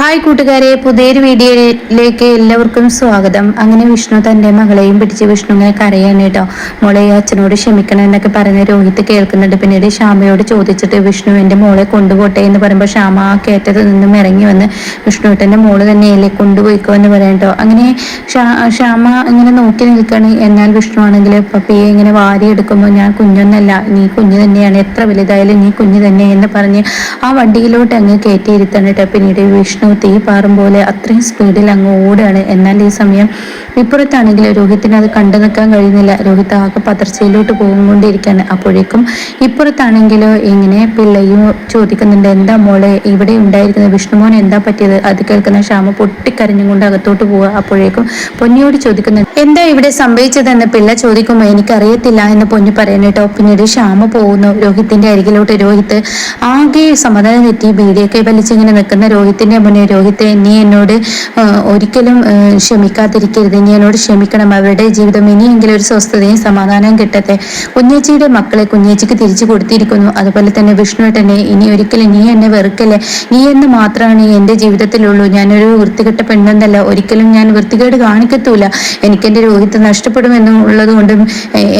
Hi കൂട്ടുകാരെ പുതിയൊരു വീഡിയോയിലേക്ക് എല്ലാവർക്കും സ്വാഗതം. അങ്ങനെ വിഷ്ണു തന്റെ മകളെയും പിടിച്ച് വിഷ്ണു ഇങ്ങനെ കരയാണ് കേട്ടോ. മോളെ അച്ഛനോട് ക്ഷമിക്കണം എന്നൊക്കെ പറഞ്ഞ് രോഹിത് കേൾക്കുന്നുണ്ട്. പിന്നീട് ശ്യാമയോട് ചോദിച്ചിട്ട് വിഷ്ണു എന്റെ മോളെ കൊണ്ടുപോട്ടെ എന്ന് പറയുമ്പോൾ ശ്യാമ ആ കയറ്റത്തിൽ നിന്നും ഇറങ്ങി വന്ന് വിഷ്ണു എന്റെ മോൾ തന്നെയല്ലേ കൊണ്ടുപോയിക്കോ എന്ന് പറയണ്ടോ അങ്ങനെ ശ്യാമ ഇങ്ങനെ നോക്കി നിൽക്കുകയാണ് എന്നാൽ വിഷ്ണു ആണെങ്കിൽ പപ്പിയെ ഇങ്ങനെ വാരിയെടുക്കുമ്പോൾ ഞാൻ കുഞ്ഞൊന്നല്ല. നീ കുഞ്ഞ് തന്നെയാണ്. എത്ര വലുതായാലും നീ കുഞ്ഞ് തന്നെ എന്ന് പറഞ്ഞ് ആ വണ്ടിയിലോട്ട് അങ്ങ് കയറ്റിയിരുത്താണ് കേട്ടോ. പിന്നീട് വിഷ്ണു തീ പാറും പോലെ അത്രയും സ്പീഡിൽ അങ്ങ് ഓടുകയാണ്. എന്നാൽ ഈ സമയം ഇപ്പുറത്താണെങ്കിൽ രോഹിത്തിന് അത് കണ്ടു നിൽക്കാൻ കഴിയുന്നില്ല. രോഹിത് ആകെ പതർച്ചയിലോട്ട് പോകുകൊണ്ടിരിക്കുകയാണ് അപ്പോഴേക്കും ഇപ്പുറത്താണെങ്കിലോ ഇങ്ങനെ പിള്ളയും ചോദിക്കുന്നുണ്ട് എന്താ മോളെ ഇവിടെ ഉണ്ടായിരിക്കുന്നത് വിഷ്ണുമോൻ എന്താ പറ്റിയത്? അത് കേൾക്കുന്ന ശ്യാമ പൊട്ടിക്കരഞ്ഞും കൊണ്ട് അകത്തോട്ട് പോവുക. അപ്പോഴേക്കും പൊന്നിയോട് ചോദിക്കുന്നുണ്ട് എന്താ ഇവിടെ സംഭവിച്ചതെന്ന് പിള്ള ചോദിക്കുമ്പോൾ എനിക്കറിയത്തില്ല എന്ന് പൊന്നു പറയുന്നു പിന്നീട് ശ്യാമ പോകുന്നു. രോഹിത്തിന്റെ അരികിലോട്ട്. രോഹിത്ത് ആകെ സമാധാനം തെറ്റി. ബീഡിയൊക്കെ വലിച്ചിങ്ങനെ നിൽക്കുന്ന രോഹിത്തിന്റെ മുന്നേ രോഹിത്തെ നീ എന്നോട് ഒരിക്കലും ക്ഷമിക്കാതിരിക്കരുത്. നീ എന്നോട് ക്ഷമിക്കണം. അവരുടെ ജീവിതം ഇനിയെങ്കിലും ഒരു സ്വസ്ഥതയും സമാധാനം കിട്ടട്ടെ. കുഞ്ഞേച്ചിയുടെ മക്കളെ കുഞ്ഞേച്ചിക്ക് തിരിച്ചു കൊടുത്തിരിക്കുന്നു. അതുപോലെ തന്നെ വിഷ്ണുവേട്ടനെ ഇനി ഒരിക്കലും നീ എന്നെ വെറുക്കല്ലേ? നീ എന്ന് മാത്രമാണ് എന്റെ ജീവിതത്തിലുള്ളൂ. ഞാനൊരു വൃത്തികെട്ട പെണ്ണെന്നല്ല. ഒരിക്കലും ഞാൻ വൃത്തികേട് കാണിക്കത്തൂല. എനിക്കെന്റെ രോഹിത്ത് നഷ്ടപ്പെടുമെന്നുള്ളത് കൊണ്ടും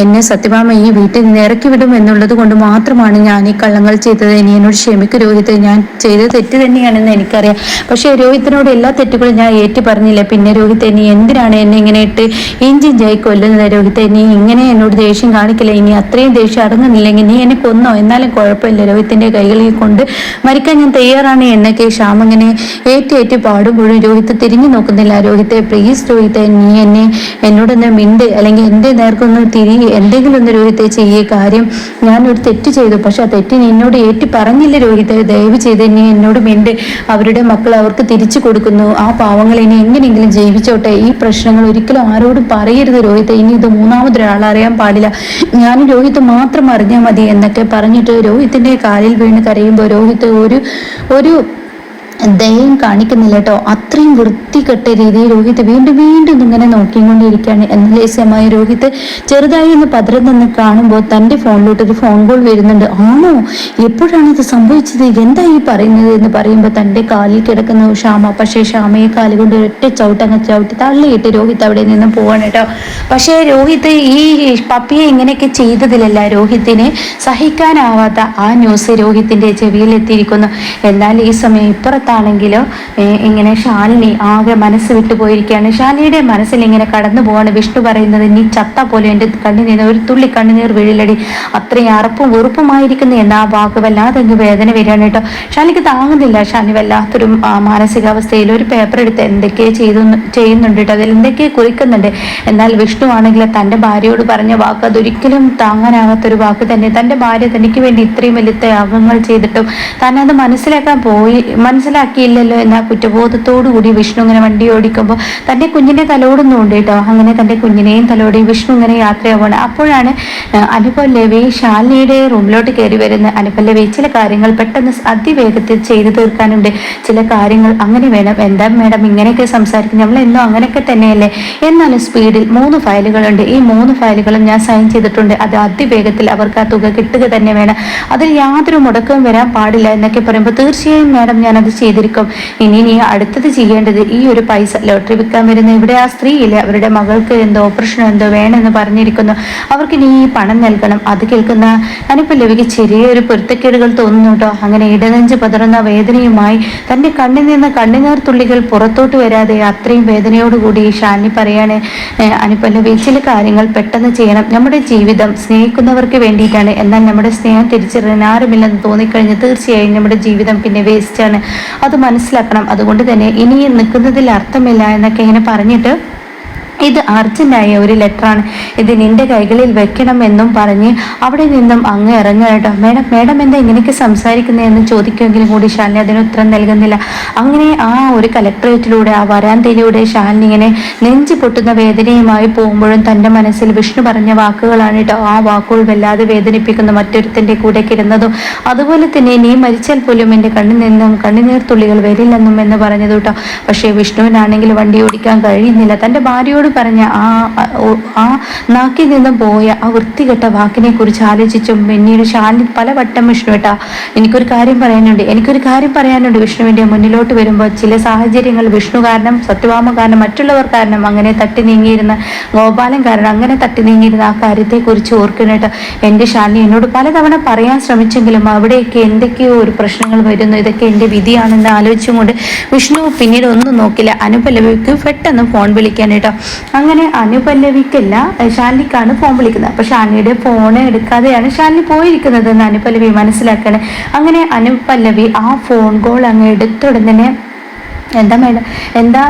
എന്നെ സത്യഭാമ ഈ വീട്ടിൽ നിന്ന് ഇറക്കി വിടും എന്നുള്ളത് കൊണ്ട് മാത്രമാണ് ഞാൻ ഈ കള്ളങ്ങൾ ചെയ്തത്. ഇനി എന്നോട് ക്ഷമിക്ക് രോഹിത്. ഞാൻ ചെയ്ത തെറ്റ് തന്നെയാണെന്ന് എനിക്കറിയാം. പക്ഷേ രോഹിത്തിനോട് എല്ലാ തെറ്റുകളും ഞാൻ ഏറ്റു പറഞ്ഞില്ല. പിന്നെ രോഹിത് നീ എന്തിനാണ് എന്നെ ഇങ്ങനെ ഇട്ട് ഇഞ്ചിഞ്ചായി കൊല്ലുന്നത്? രോഹിത് നീ ഇങ്ങനെ എന്നോട് ദേഷ്യം കാണിക്കില്ല. ഇനി അത്രയും ദേഷ്യം അടങ്ങുന്നില്ലെങ്കിൽ നീ എന്നെ കൊന്നോ? എന്നാലും കുഴപ്പമില്ല. രോഹിത്തിന്റെ കൈകളിൽ കൊണ്ട് മരിക്കാൻ ഞാൻ തയ്യാറാണ്. എന്നൊക്കെ ശ്യാം ഇങ്ങനെ ഏറ്റേറ്റ് പാടുമ്പോഴും രോഹിത് തിരിഞ്ഞു നോക്കുന്നില്ല. രോഹിത്തെ പ്ലീസ് രോഹിത്തെ നീ എന്നെ എന്നോടൊന്ന് മിണ്ട് അല്ലെങ്കിൽ എന്റെ നേർക്കൊന്ന് തിരി എന്തെങ്കിലും ഒന്ന് രോഹിത്തെ ചെയ്യേ കാര്യം ഞാനൊരു തെറ്റ് ചെയ്തു. പക്ഷെ ആ തെറ്റ് എന്നോട് ഏറ്റു പറഞ്ഞില്ല രോഹിത്തെ. ദയവ് ചെയ്ത് ഇനി എന്നോട് മിണ്ട്. അവരുടെ മക്കൾ അവർക്ക് തിരിച്ചു കൊടുക്കുന്നു. ആ പാവങ്ങൾ ഇനി എങ്ങനെയെങ്കിലും ജീവിച്ചോട്ടെ. ഈ പ്രശ്നങ്ങൾ ഒരിക്കലും ആരോടും പറയരുത് രോഹിത്തെ. ഇനി ഇത് മൂന്നാമതൊരാൾ അറിയാൻ പാടില്ല. ഞാൻ രോഹിത് മാത്രം അറിഞ്ഞാൽ മതി എന്നൊക്കെ പറഞ്ഞിട്ട് രോഹിത്തിന്റെ കാലിൽ വീണ് കരയുമ്പോൾ രോഹിത് ഒരു ഒരു ദയം കാണിക്കുന്നില്ല കേട്ടോ അത്രയും വൃത്തികെട്ട രീതിയിൽ രോഹിത് വീണ്ടും വീണ്ടും ഇങ്ങനെ നോക്കിക്കൊണ്ടിരിക്കുകയാണ്. എന്നാൽ സമയം രോഹിത് ചെറുതായി ഒന്ന് പതരം നിന്ന് കാണുമ്പോൾ തന്റെ ഫോണിലോട്ട് ഒരു ഫോൺ കോൾ വരുന്നുണ്ട്. ആണോ? എപ്പോഴാണ് ഇത് സംഭവിച്ചത്? എന്താ ഈ പറയുന്നത് എന്ന് പറയുമ്പോൾ തന്റെ കാലിൽ കിടക്കുന്ന ക്ഷാമ പക്ഷേ ക്ഷാമയെ കാലുകൊണ്ട് ഒറ്റ ചവിട്ടങ്ങ് ചവിട്ടി തള്ളിയിട്ട് രോഹിത് അവിടെ നിന്ന് പോവാണ് കേട്ടോ. പക്ഷേ രോഹിത് ഈ പപ്പിയെ ഇങ്ങനെയൊക്കെ ചെയ്തതിലല്ല. രോഹിത്തിനെ സഹിക്കാനാവാത്ത ആ ന്യൂസ് രോഹിത്തിന്റെ ചെവിയിൽ എത്തിയിരിക്കുന്നു എന്നാൽ ഈ സമയം ഇപ്പുറത്ത് പുറത്താണെങ്കിലോ ഇങ്ങനെ ശാലിനി ആകെ മനസ്സ് വിട്ടുപോയിരിക്കുകയാണ് ശാലിനിയുടെ മനസ്സിൽ ഇങ്ങനെ കടന്നു പോവാണ്. വിഷ്ണു പറയുന്നത് നീ ചത്ത പോലെ എന്റെ കണ്ണിൽ ഒരു തുള്ളി കണ്ണുനീർ വീഴിലടി അത്രയും അറപ്പും വെറുപ്പുമായിരിക്കുന്നു എന്ന ആ വാക്ക് വല്ലാതെ എനിക്ക് വേദന വരികയാണ് കേട്ടോ. ശാലിക്ക് താങ്ങുന്നില്ല. ശാലി വല്ലാത്തൊരു മാനസികാവസ്ഥയിൽ ഒരു പേപ്പർ എടുത്ത് എന്തൊക്കെയോ ചെയ്തു ചെയ്യുന്നുണ്ട് കേട്ടോ. അതിൽ എന്തൊക്കെയോ കുറിക്കുന്നുണ്ട്. എന്നാൽ വിഷ്ണു ആണെങ്കിൽ തന്റെ ഭാര്യയോട് പറഞ്ഞ വാക്ക് അതൊരിക്കലും താങ്ങാനാകാത്തൊരു വാക്ക് തന്നെ. തന്റെ ഭാര്യ തനിക്ക് വേണ്ടി ഇത്രയും വലിയ ത്യാഗങ്ങൾ ചെയ്തിട്ടും തന്നെ അത് മനസ്സിലാക്കാൻ പോയി മനസ്സിലാക്കി മനസ്സിലാക്കിയില്ലല്ലോ എന്ന കുറ്റബോധത്തോടു കൂടി വിഷ്ണു ഇങ്ങനെ വണ്ടി ഓടിക്കുമ്പോൾ തന്റെ കുഞ്ഞിനെ തലോടുന്നുണ്ട് കേട്ടോ. അങ്ങനെ തന്റെ കുഞ്ഞിനെയും തലോടി. വിഷ്ണു ഇങ്ങനെ യാത്രയാവുകയാണ് അപ്പോഴാണ് അനുപല്ലവി ശാലിനിയുടെ റൂമിലോട്ട് കയറി വരുന്ന അനുപല്ലവി ചില കാര്യങ്ങൾ പെട്ടെന്ന് അതിവേഗത്തിൽ ചെയ്തു തീർക്കാനുണ്ട്. ചില കാര്യങ്ങൾ അങ്ങനെ വേണം. എന്താ മേഡം ഇങ്ങനെയൊക്കെ സംസാരിക്കുന്നത്? നമ്മൾ എന്നും അങ്ങനെയൊക്കെ തന്നെയല്ലേ? എന്നാലും സ്പീഡിൽ മൂന്ന് ഫയലുകളുണ്ട്. ഈ മൂന്ന് ഫയലുകളും ഞാൻ സൈൻ ചെയ്തിട്ടുണ്ട്. അത് അതിവേഗത്തിൽ അവർക്ക് ആ തുക കിട്ടുക തന്നെ വേണം. അതിൽ യാതൊരു മുടക്കവും വരാൻ പാടില്ല എന്നൊക്കെ പറയുമ്പോൾ തീർച്ചയായും മേഡം ഞാനത് അത് ചെയ്തിരിക്കും. ഇനി നീ അടുത്തത് ചെയ്യേണ്ടത് ഈ ഒരു പൈസ ലോട്ടറി വിൽക്കാൻ വരുന്ന ഇവിടെ ആ സ്ത്രീയില്ലേ? അവരുടെ മകൾക്ക് എന്തോ ഓപ്പറേഷനോ എന്തോ വേണമെന്ന് പറഞ്ഞിരിക്കുന്നു. അവർക്ക് നീ ഈ പണം നൽകണം. അത് കേൾക്കുന്ന ഞാനിപ്പോൾ ലവിക്ക് ചെറിയൊരു പൊരുത്തക്കേടുകൾ തോന്നുന്നു കേട്ടോ. അങ്ങനെ ഇടനെഞ്ച് പതറുന്ന വേദനയുമായി തന്റെ കണ്ണിൽ നിന്ന് കണ്ണുനീർ തുള്ളികൾ പുറത്തോട്ട് വരാതെ അത്രയും വേദനയോടുകൂടി ഷാനി പറയാണ് അനുപല്ലവി ചില കാര്യങ്ങൾ പെട്ടെന്ന് ചെയ്യണം. നമ്മുടെ ജീവിതം സ്നേഹിക്കുന്നവർക്ക് വേണ്ടിയിട്ടാണ്. എന്നാൽ നമ്മുടെ സ്നേഹം തിരിച്ചറിയാൻ ആരുമില്ലെന്ന് തോന്നിക്കഴിഞ്ഞ് തീർച്ചയായും നമ്മുടെ ജീവിതം പിന്നെ വേസ്റ്റാണ് അത് മനസ്സിലാക്കണം. അതുകൊണ്ട് തന്നെ ഇനി നിൽക്കുന്നതിൽ അർത്ഥമില്ല എന്നൊക്കെ ഇങ്ങനെ പറഞ്ഞിട്ട് ഇത് അർജന്റായ ഒരു ലെറ്ററാണ്. ഇത് നിന്റെ കൈകളിൽ വെക്കണമെന്നും പറഞ്ഞ് അവിടെ നിന്നും അങ്ങ് ഇറങ്ങുകട്ടോ മേഡം മേഡം എന്താ ഇങ്ങനെയൊക്കെ സംസാരിക്കുന്നതെന്ന് ചോദിക്കുമെങ്കിലും കൂടി ശാലിനി അതിന് ഉത്തരം നൽകുന്നില്ല. അങ്ങനെ ആ ഒരു കലക്ടറേറ്റിലൂടെ ആ വരാന്തയിലൂടെ ശാലിനി ഇങ്ങനെ നെഞ്ചു പൊട്ടുന്ന വേദനയുമായി പോകുമ്പോഴും തന്റെ മനസ്സിൽ വിഷ്ണു പറഞ്ഞ വാക്കുകളാണ് കേട്ടോ. ആ വാക്കുകൾ വല്ലാതെ വേദനിപ്പിക്കുന്ന. മറ്റൊരുത്തിന്റെ കൂടെ കിടന്നതും അതുപോലെ തന്നെ നീ മരിച്ചാൽ പോലും എന്റെ കണ്ണിൽ നിന്നും കണ്ണുനീർ തുള്ളികൾ വരില്ലെന്നും എന്ന് പറഞ്ഞത് കേട്ടോ. പക്ഷേ വിഷ്ണുവിനാണെങ്കിൽ വണ്ടി ഓടിക്കാൻ കഴിയുന്നില്ല. തന്റെ ഭാര്യയോട് എന്നോട് പറഞ്ഞ ആ ആ നാക്കിൽ നിന്ന് പോയ ആ വൃത്തികെട്ട വാക്കിനെ കുറിച്ച് ആലോചിച്ചും പിന്നീട് ശാലിനി പലവട്ടം വിഷ്ണു കേട്ടാ എനിക്കൊരു കാര്യം പറയാനുണ്ട്. എനിക്കൊരു കാര്യം പറയാനുണ്ട് വിഷ്ണുവിന്റെ മുന്നിലോട്ട് വരുമ്പോൾ. ചില സാഹചര്യങ്ങൾ വിഷ്ണു കാരണം സത്യവാമ കാരണം മറ്റുള്ളവർ കാരണം അങ്ങനെ തട്ടി നീങ്ങിയിരുന്ന ഗോപാലൻ കാരണം അങ്ങനെ തട്ടി നീങ്ങിയിരുന്ന ആ കാര്യത്തെ കുറിച്ച് ഓർക്കുന്നിട്ട് എന്റെ ശാലിനി എന്നോട് പലതവണ പറയാൻ ശ്രമിച്ചെങ്കിലും അവിടെയൊക്കെ എന്തൊക്കെയോ ഒരു പ്രശ്നങ്ങൾ വരുന്നു. ഇതൊക്കെ എന്റെ വിധിയാണെന്ന് ആലോചിച്ചുകൊണ്ട് വിഷ്ണു പിന്നീട് ഒന്നും നോക്കില്ല. അനുപല്ലവിക്ക് പെട്ടെന്ന് ഫോൺ വിളിക്കാനായിട്ടോ അങ്ങനെ അനുപല്ലവിക്കല്ല ശാലിനിക്കാണ് ഫോൺ വിളിക്കുന്നത്. അപ്പൊ ഷാനിയുടെ ഫോൺ എടുക്കാതെയാണ് ശാലിനി പോയിരിക്കുന്നത് എന്ന് അനുപല്ലവി മനസ്സിലാക്കണേ അങ്ങനെ അനുപല്ലവി ആ ഫോൺ കോൾ അങ്ങ് എടുത്ത ഉടനെ എന്താ മേഡം? എന്താ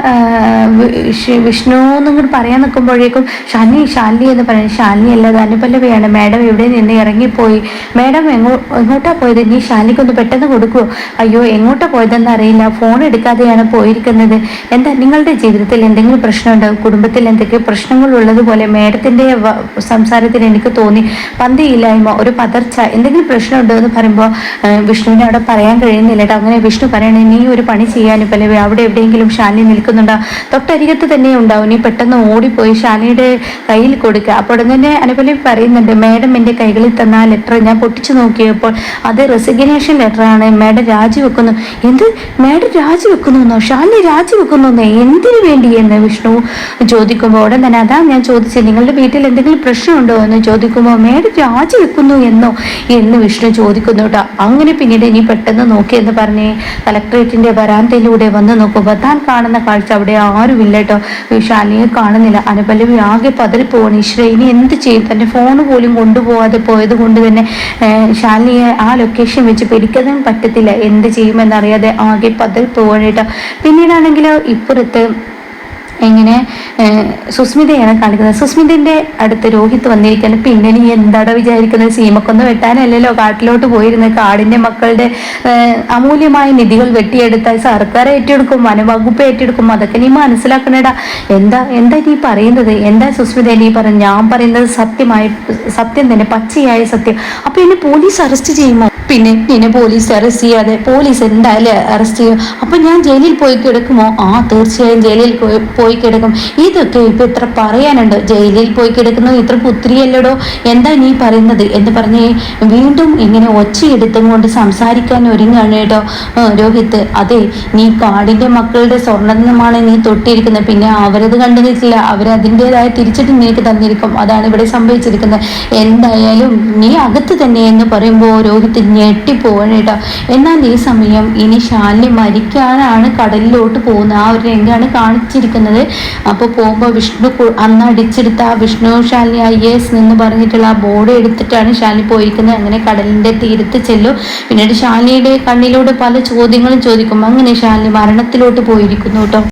വിഷ്ണു എന്നും കൂടി പറയാൻ നിൽക്കുമ്പോഴേക്കും ഷാലിനി എന്ന് പറയുന്നത് ഷാലിനി അല്ല അത് അനുപല്ലവിയാണ് മാഡം ഇവിടെ നിന്ന് ഇറങ്ങിപ്പോയി. മാഡം എങ്ങോ എങ്ങോട്ടാ പോയത്? നീ ഷാലിനിക്കൊന്ന് പെട്ടെന്ന് കൊടുക്കുമോ അയ്യോ എങ്ങോട്ടാ പോയതെന്ന് അറിയില്ല. ഫോൺ എടുക്കാതെയാണ് പോയിരിക്കുന്നത്. എന്താ നിങ്ങളുടെ ജീവിതത്തിൽ എന്തെങ്കിലും പ്രശ്നമുണ്ടോ? കുടുംബത്തിൽ എന്തൊക്കെ പ്രശ്നങ്ങൾ ഉള്ളതുപോലെ മാഡത്തിന്റെ സംസാരത്തിൽ എനിക്ക് തോന്നി. പന്തിയില്ലായ്മ ഒരു പതർച്ച എന്തെങ്കിലും പ്രശ്നമുണ്ടോ എന്ന് പറയുമ്പോൾ വിഷ്ണുവിനെ അവിടെ പറയാൻ കഴിയുന്നില്ല. കേട്ടോ അങ്ങനെ വിഷ്ണു പറയണേ നീ ഒരു പണി ചെയ്യാനും പല്ലവി അവിടെ എവിടെയെങ്കിലും ശാലിനി നിൽക്കുന്നുണ്ടോ? തൊട്ടരികത്ത് തന്നെ ഉണ്ടാവും. നീ പെട്ടെന്ന് ഓടിപ്പോയി ശാലിനിയുടെ കയ്യിൽ കൊടുക്കുക. അപ്പോൾ ഉടൻ തന്നെ അനുപല്ലവി പറയുന്നുണ്ട് മാഡം എന്റെ കൈകളിൽ തന്ന ലെറ്റർ ഞാൻ പൊട്ടിച്ചു നോക്കിയപ്പോൾ അത് റെസിഗ്നേഷൻ ലെറ്ററാണ് മാഡം രാജിവെക്കുന്നു. എന്ത്? മാഡം രാജിവെക്കുന്നു എന്നോ? ശാലിനി രാജിവെക്കുന്നു എന്നോ? എന്തിനു വേണ്ടി എന്ന് വിഷ്ണു ചോദിക്കുമ്പോൾ ഉടൻ തന്നെ അതാ ഞാൻ ചോദിച്ചത് നിങ്ങളുടെ വീട്ടിൽ എന്തെങ്കിലും പ്രശ്നമുണ്ടോ എന്ന് ചോദിക്കുമ്പോൾ മാഡം രാജിവെക്കുന്നു എന്നോ? എന്ന് വിഷ്ണു ചോദിക്കുന്നു കേട്ടോ. അങ്ങനെ പിന്നീട് ഇനി പെട്ടെന്ന് നോക്കിയെന്ന് പറഞ്ഞ് കളക്ടറേറ്റിന്റെ വരാന്തയിലൂടെ വന്ന് നോക്കുമ്പോൾ താൻ കാണുന്ന കാഴ്ച അവിടെ ആരുമില്ല കേട്ടോ. ശാലിയെ കാണുന്നില്ല. അനുപല്ലവി ആകെ പതറിപ്പോവാണ്. ഈശ്വര ഇനി എന്ത് ചെയ്യും? തന്റെ ഫോൺ പോലും കൊണ്ടുപോകാതെ പോയത് കൊണ്ട് തന്നെ ശാലിയെ ആ ലൊക്കേഷൻ വെച്ച് പിടിക്കാനും പറ്റത്തില്ല. എന്ത് ചെയ്യുമെന്നറിയാതെ ആകെ പതറിപ്പോവാണ് കേട്ടോ. പിന്നീടാണെങ്കിൽ ഇപ്പുറത്ത് എങ്ങനെ ഏഹ്, സുസ്മിതയാണ് കാണിക്കുന്നത്. സുസ്മിതന്റെ അടുത്ത് രോഹിത് വന്നിരിക്കുന്നത് പിന്നെ നീ എന്താടാ വിചാരിക്കുന്നത്? സീമക്കൊന്ന് വെട്ടാനല്ലല്ലോ? കാട്ടിലോട്ട് പോയിരുന്നത് കാടിന്റെ മക്കളുടെ അമൂല്യമായ നിധികൾ വെട്ടിയെടുത്ത സർക്കാർ ഏറ്റെടുക്കും വനവകുപ്പ് ഏറ്റെടുക്കും. അതൊക്കെ നീ മനസ്സിലാക്കണേടാ. എന്താ എന്താ നീ പറയുന്നത്? എന്താ സുസ്മിത നീ പറഞ്ഞു ഞാൻ പറയുന്നത് സത്യമായ സത്യം തന്നെ പച്ചയായ സത്യം. അപ്പൊ എന്നെ പോലീസ് അറസ്റ്റ് ചെയ്യുമോ? പിന്നെ നിന്നെ പോലീസ് അറസ്റ്റ് ചെയ്യാതെ പോലീസ് എന്തായാലും അറസ്റ്റ് ചെയ്യും. അപ്പൊ ഞാൻ ജയിലിൽ പോയി കിടക്കുമോ? ആ തീർച്ചയായും ജയിലിൽ പോയി- പോയി കിടക്കും. ഇതൊക്കെ ഇപ്പൊ ഇത്ര പറയാനുണ്ട്. ജയിലിൽ പോയി കിടക്കുന്നു. ഇത്ര പുത്രിയല്ലടോ? എന്താ നീ പറയുന്നത്? എന്ന് പറഞ്ഞ് വീണ്ടും ഇങ്ങനെ ഒച്ചയെടുത്തും കൊണ്ട് സംസാരിക്കാൻ ഒരുങ്ങാണ് കേട്ടോ രോഹിത്ത്. രോഹിത് അതെ നീ കാടിന്റെ മക്കളുടെ സ്വർണമാണ് നീ തൊട്ടിരിക്കുന്നത്. പിന്നെ അവരത് കണ്ടു നിൽക്കില്ല അവർ അതിന്റെതായ തിരിച്ചിട്ട് നിനക്ക് തന്നിരിക്കും. അതാണ് ഇവിടെ സംഭവിച്ചിരിക്കുന്നത്. എന്തായാലും നീ അകത്ത് തന്നെ എന്ന് പറയുമ്പോൾ രോഹിത് ഞെട്ടിപ്പോവാണ് കേട്ടോ. എന്നാൽ ഈ സമയം ഇനി ശാലിനി മരിക്കാനാണ് കടലിലോട്ട് പോകുന്നത്. ആ ഒരു രംഗമാണ് കാണിച്ചിരിക്കുന്നത്. അപ്പോൾ പോകുമ്പോൾ വിഷ്ണു അന്ന് അടിച്ചെടുത്ത ആ വിഷ്ണു ശാലിനി ഐ എസ് എന്ന് പറഞ്ഞിട്ടുള്ള ആ ബോർഡ് എടുത്തിട്ടാണ് ശാലിനി പോയിരിക്കുന്നത്. അങ്ങനെ കടലിന്റെ തീരത്ത് ചെല്ലു. പിന്നീട് ശാലിനിയുടെ കണ്ണിലൂടെ പല ചോദ്യങ്ങളും ചോദിക്കും. അങ്ങനെ ശാലിനി മരണത്തിലോട്ട് പോയിരിക്കുന്നു കേട്ടോ.